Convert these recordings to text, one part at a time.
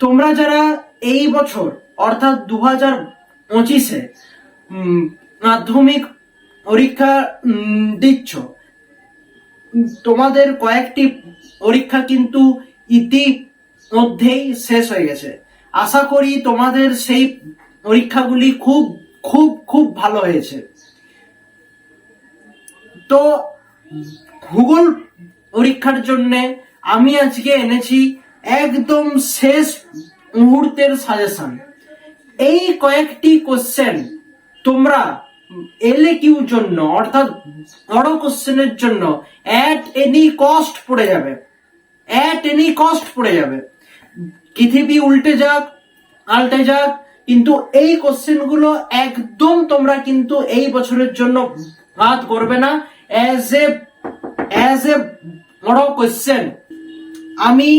তোমরা যারা এই বছর, অর্থাৎ দু হাজার পঁচিশে মাধ্যমিক পরীক্ষা দিচ্ছ, তোমাদের কয়েকটি পরীক্ষা কিন্তু ইতিমধ্যেই শেষ হয়ে গেছে। আশা করি তোমাদের সেই পরীক্ষাগুলি খুব খুব খুব ভালো হয়েছে। তো, ভূগোল পরীক্ষার জন্যে আমি আজকে এনেছি একদম শেষ মুহূর্তের সাজেশন এই কয়েকটি কোশ্চেন তোমরা এলে কিউর জন্য, অর্থাৎ বড় কোশ্চেনের জন্য অ্যাট এনি কস্ট পড়ে যাবে। অ্যাট এনি কস্ট পড়ে যাবে। পৃথিবী উল্টে যাক, পাল্টে যাক, কিন্তু এই কোশ্চেনগুলো একদম তোমরা কিন্তু এই বছরের জন্য বাদ করবে না। অ্যাজ এ অ্যাজ এ বড় কোশ্চেন আমি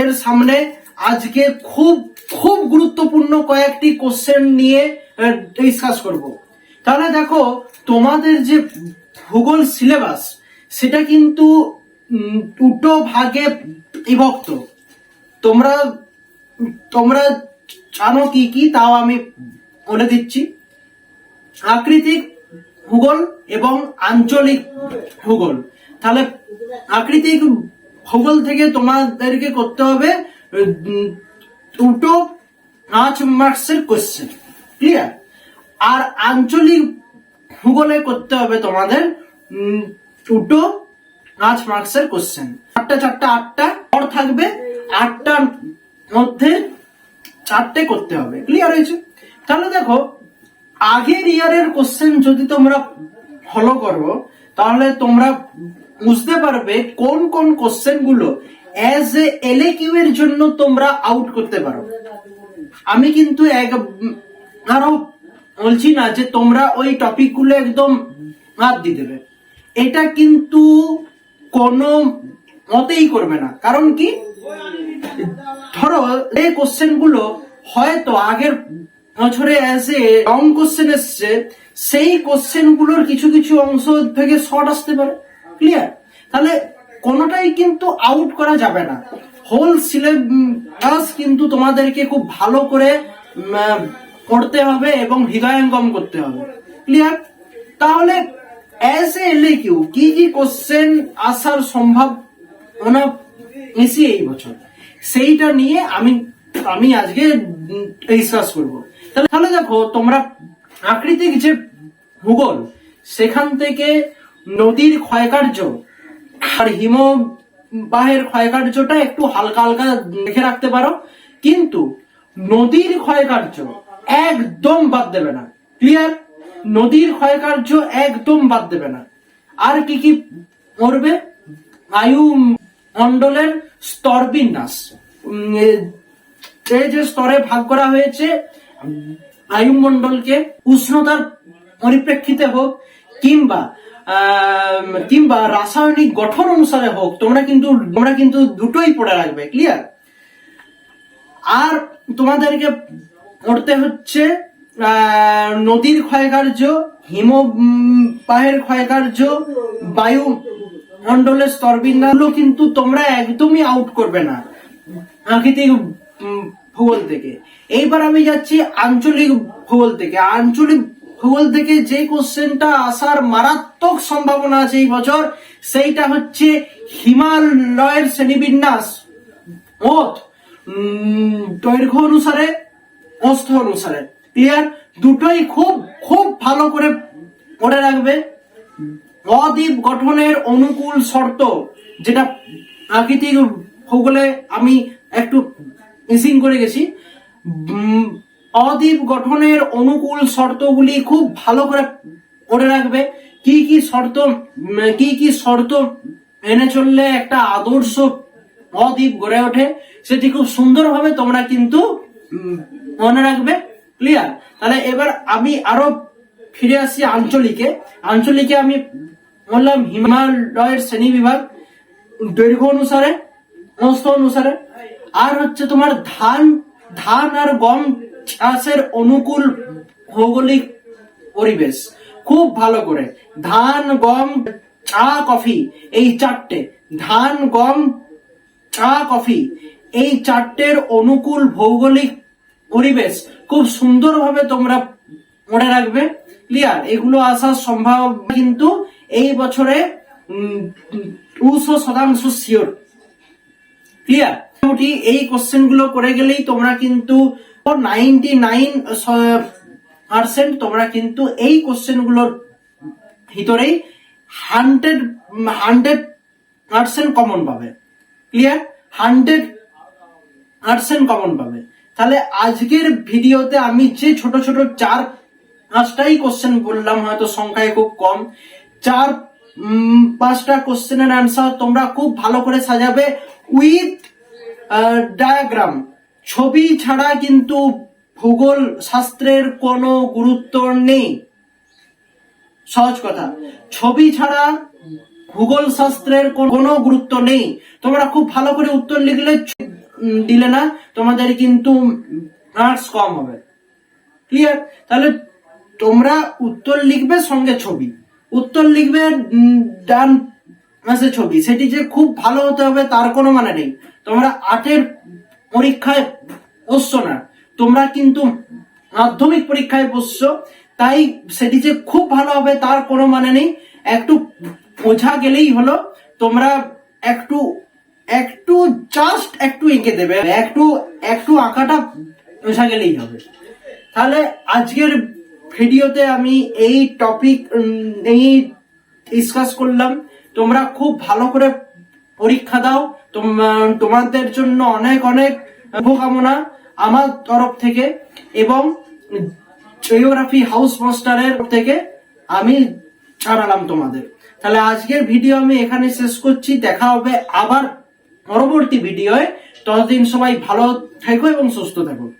এর সামনে আজকে খুব খুব গুরুত্বপূর্ণ কয়েকটি কোশ্চেন নিয়ে ডিসকাস করব। তাহলে দেখো, তোমাদের যে ভূগোল সিলেবাস সেটা কিন্তু দুটো ভাগে বিভক্ত। তোমরা তোমরা জানো কি কি, তাও আমি বলে দিচ্ছি। আকৃতিক ভূগোল এবং আঞ্চলিক ভূগোল। তাহলে আকৃতিক ভূগোল থেকে তোমাদেরকে করতে হবে দুটো পাঁচ মার্কসের কোশ্চেন ক্লিয়ার আর আঞ্চলিক ভূগোলে করতে হবে তোমাদের দুটো পাঁচ মার্কসের কোশ্চেন চারটা চারটা, আটটা পর থাকবে আটটার মধ্যে চারটে করতে হবে ক্লিয়ার হয়েছে? তাহলে দেখো, আগের ইয়ারের কোশ্চেন যদি তোমরা ফলো করো, তাহলে তোমরা বুঝতে পারবে কোন কোন কোশ্চেনগুলো অ্যাজ এ এলএ কিউ এর জন্য তোমরা আউট করতে পারো। আমি কিন্তু এক আরও বলছি না যে তোমরা ওই টপিকগুলো একদম বাদ দিয়ে দেবে। এটা কিন্তু কোনো মতেই করবে না। কারণ কি? ধরো এই কোশ্চেনগুলো হয়তো আগের বছরে অ্যাজ এ লং কোশ্চেন এসছে, সেই কোশ্চেনগুলোর কিছু কিছু অংশ থেকে শর্ট আসতে পারে। ক্লিয়ার তাহলে কোনোটাই কিন্তু আউট করা যাবে না। হোল সিলেবাস কিন্তু তোমাদেরকে খুব ভালো করে পড়তে হবে এবং হৃদয়ঙ্গম করতে হবে। ক্লিয়ার তাহলে অ্যাজ এ এলএ কিউ কি কি কোশ্চেন আসার সম্ভাবনা বেশি এই বছর? সেইটা নিয়ে আমি আমি আজকে ডিসকাস করব। তাহলে দেখো, তোমরা প্রাকৃতিক যে ভূগোল, সেখান থেকে নদীর ক্ষয়কার্য আর হিমবাহের ক্ষয়কার্যটা একটু হালকা হালকা দেখে রাখতে পারো। কিন্তু নদীর ক্ষয়কার্য একদম বাদ দেবে না। ক্লিয়ার নদীর ক্ষয়কার্য একদম বাদ দেবে না। আর কি কি করবে বায়ু মণ্ডলের স্তর বিন্যাস যে স্তরে ভাগ করা হয়েছে, বায়ুমণ্ডলকে উষ্ণতার পরিপ্রেক্ষিতে হোক কিংবা কিংবা রাসায়নিক গঠন অনুসারে হোক, তোমরা কিন্তু তোমরা কিন্তু দুটোই পড়ে রাখবে ক্লিয়ার আর তোমাদেরকে পড়তে হচ্ছে নদীর ক্ষয়কার্য, হিমবাহের ক্ষয়কার্য, বায়ু মন্ডলের স্তরবিন্যাসগুলো কিন্তু তোমরা একদমই আউট করবে না, প্রাকৃতিক ভূগোল থেকে। এইবার আমি যাচ্ছি আঞ্চলিক ভূগোল থেকে। আঞ্চলিক ভূগোল থেকে যে কোশ্চেনটা আসার মারাত্মক সম্ভাবনা আছে এই বছর, সেইটা হচ্ছে হিমালয়ের শ্রেণীবিন্যাস। ওত দৈর্ঘ্য অনুসারে অস্ত অনুসারে। ক্লিয়ার দুটোই খুব খুব ভালো করে পড়ে রাখবে। অদ্বীপ গঠনের অনুকূল শর্ত, যেটা প্রাকৃতিক ভূগোলে আমি একটু মিসিং করে গেছি। অদ্বীপ গঠনের অনুকূল শর্তগুলি খুব ভালো করে করে রাখবে। কি কি শর্ত কি কি শর্ত এনে চললে একটা আদর্শ অদ্বীপ গড়ে ওঠে, সেটি খুব সুন্দরভাবে তোমরা কিন্তু মনে রাখবে। ক্লিয়ার তাহলে এবার আমি আরও ফিরে আসি আঞ্চলিকে। আঞ্চলিকে আমি বললাম হিমালয়ের শ্রেণি বিভাগ, দৈর্ঘ্য অনুসারে অনুসারে। আর হচ্ছে তোমার ধান ধান আর গম চাষের অনুকূল ভৌগোলিক পরিবেশ। খুব ভালো করে। ধান, গম, চা, কফি, এই চারটে। ধান, গম, চা, কফি, এই চারটের অনুকূল ভৌগোলিক পরিবেশ খুব সুন্দরভাবে তোমরা মনে রাখবে। ক্লিয়ার এগুলো আসার সম্ভাবনা কিন্তু এই বছরে দুশো শতাংশ শিওর ক্লিয়ার এই কোশ্চেনগুলো করে গেলেই তোমরা কিন্তু নাইনটি নাইন পার্সেন্ট তোমরা কিন্তু এই কোশ্চেনগুলোর ভিতরেই হান্ড্রেড হান্ড্রেড পার্সেন্ট কমন পাবে। ক্লিয়ার হান্ড্রেড পার্সেন্ট কমন পাবে। তাহলে আজকের ভিডিওতে আমি যে ছোট ছোট চার, পাঁচটাই কোশ্চেন বললাম হয়তো সংখ্যায় খুব কম। চার পাঁচটা কোশ্চেনের অ্যান্সার তোমরা খুব ভালো করে সাজাবে উইথ ডায়াগ্রাম ছবি ছাড়া কিন্তু ভূগোল শাস্ত্রের কোনো গুরুত্ব নেই। সহজ কথা। ছবি ছাড়া ভূগোল শাস্ত্রের কোন- গুরুত্ব নেই। তোমরা খুব ভালো করে উত্তর লিখলে দিলে না, তোমাদের কিন্তু মার্কস কম হবে। ক্লিয়ার তাহলে তোমরা উত্তর লিখবে সঙ্গে ছবি। উত্তর লিখবে ডান মাসে ছবি। সেটি যে খুব ভালো হতে হবে তার কোনো মানে নেই। তোমরা আটের পরীক্ষায় বসছো না। তোমরা কিন্তু মাধ্যমিক পরীক্ষায় বসছো, তাই সেটি যে খুব ভালো হবে তার কোনো মানে নেই। একটু বোঝা গেলেই হলো, তোমরা একটু একটু জাস্ট একটু এঁকে দেবে, একটু একটু আঁকাটা বোঝা গেলেই হবে। তাহলে আজকের ভিডিওতে আমি এই টপিক এই ডিসকাস করলাম। তোমরা খুব ভালো করে পরীক্ষা দাও। তোম- তোমাদের জন্য অনেক অনেক শুভকামনা আমার তরফ থেকে এবং জিওগ্রাফি হাউস মাস্টারের থেকে আমি জানালাম তোমাদের। তাহলে আজকের ভিডিও আমি এখানে শেষ করছি। দেখা হবে আবার পরবর্তী ভিডিওয় ততদিন সবাই ভালো থেকো এবং সুস্থ থেকো।